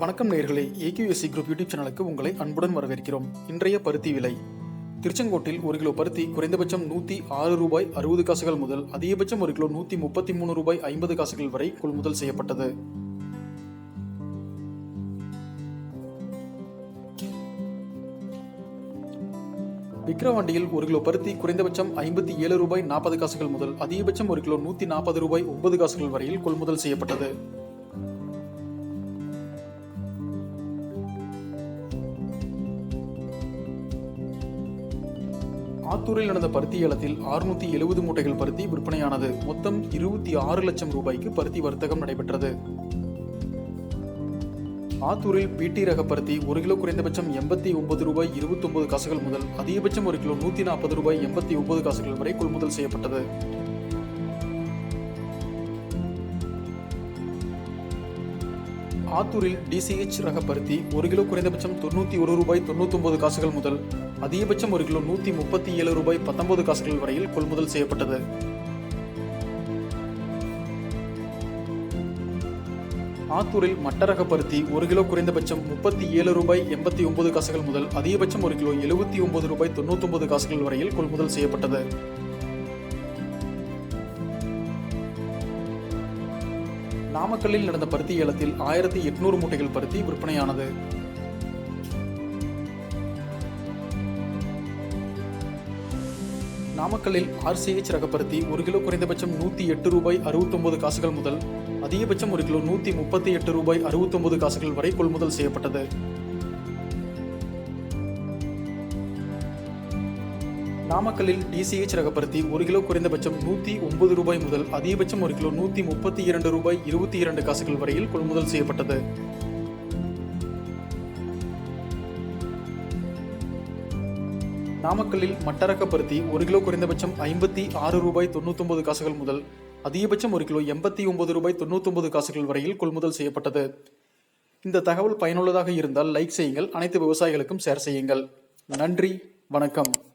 வணக்கம் நேர்களே. AQSC group YouTube சேனலுக்கு உங்களை அன்புடன் வரவேற்கிறோம். இன்றைய பருத்தி விலை. திருச்செங்கோட்டில் ஒரு கிலோ பருத்தி குறைந்தபட்சம் நூற்றி ஆறு ரூபாய் அறுபது காசுகள் முதல் அதிகபட்சம் ஒரு கிலோ நூற்றி முப்பத்தி மூணு ரூபாய் ஐம்பது காசுகள் வரை கொள்முதல் செய்யப்பட்டது. விக்கிரவாண்டியில் ஒரு கிலோ பருத்தி குறைந்தபட்சம் ஐம்பத்தி ஏழு ரூபாய் நாற்பது காசுகள் முதல் அதிகபட்சம் ஒரு கிலோ நூற்றி நாற்பது ரூபாய் ஒன்பது காசுகள் வரையில் கொள்முதல் செய்யப்பட்டது. ஆத்தூரில் நடந்த பருத்தி ஏலத்தில் அறுநூத்தி எழுபது மூட்டைகள் பருத்தி விற்பனையானது. மொத்தம் இருபத்தி ஆறு லட்சம் ரூபாய்க்கு பருத்தி வர்த்தகம் நடைபெற்றது. ஆத்தூரில் பிடி ரக பருத்தி ஒரு கிலோ குறைந்தபட்சம் எண்பத்தி ஒன்பது ரூபாய் இருபத்தி ஒன்பது காசுகள் முதல் அதிகபட்சம் ஒரு கிலோ நூத்தி நாற்பது ரூபாய் எண்பத்தி ஒன்பது காசுகள் வரை கொள்முதல் செய்யப்பட்டது. ஆத்தூரில் டிசிஹெச் ரக பருத்தி ஒரு கிலோ குறைந்தபட்சம் தொண்ணூற்றி ஒரு ரூபாய் தொண்ணூத்தொம்பது காசுகள் முதல் அதிகபட்சம் ஒரு கிலோ நூற்றி முப்பத்தி ஏழு ரூபாய் பத்தொன்பது காசுகள் வரையில் கொள்முதல் செய்யப்பட்டது. ஆத்தூரில் மட்டரக பருத்தி ஒரு கிலோ குறைந்தபட்சம் முப்பத்தி ஏழு ரூபாய் எண்பத்தி ஒன்பது காசுகள் முதல் அதிகபட்சம் ஒரு கிலோ எழுபத்தி ஒன்பது ரூபாய் தொண்ணூத்தொன்பது காசுகள் வரையில் கொள்முதல் செய்யப்பட்டது. நாமக்கல்லில் நடந்த பருத்தி ஏலத்தில் ஆயிரத்தி எட்நூறு மூட்டைகள் பருத்தி விற்பனையானது. நாமக்கல்லில் ஆர்சிஹெச் ரக ஒரு கிலோ குறைந்தபட்சம் நூற்றி எட்டு ரூபாய் அறுபத்தொன்பது காசுகள் முதல் அதிகபட்சம் ஒரு கிலோ நூற்றி முப்பத்தி எட்டு ரூபாய் அறுபத்தொன்பது காசுகள் வரை கொள்முதல் செய்யப்பட்டது. நாமக்கல்லில் டிசிஹெச் ரகப்பருத்தி ஒரு கிலோ குறைந்தபட்சம் நூற்றி ஒன்பது ரூபாய் முதல் அதிகபட்சம் ஒரு கிலோ நூற்றி முப்பத்தி இரண்டு ரூபாய் இருபத்தி இரண்டு காசுகள் வரையில் கொள்முதல் செய்யப்பட்டது. நாமக்கல்லில் மட்டரக்க பருத்தி ஒரு கிலோ குறைந்தபட்சம் ஐம்பத்தி ஆறு ரூபாய் தொண்ணூத்தொன்பது காசுகள் முதல் அதிகபட்சம் ஒரு கிலோ எண்பத்தி ஒன்பது ரூபாய் தொண்ணூத்தொன்பது காசுகள் வரையில் கொள்முதல் செய்யப்பட்டது. இந்த தகவல் பயனுள்ளதாக இருந்தால் லைக் செய்யுங்கள் அனைத்து விவசாயிகளுக்கும் ஷேர் செய்யுங்கள். நன்றி வணக்கம்.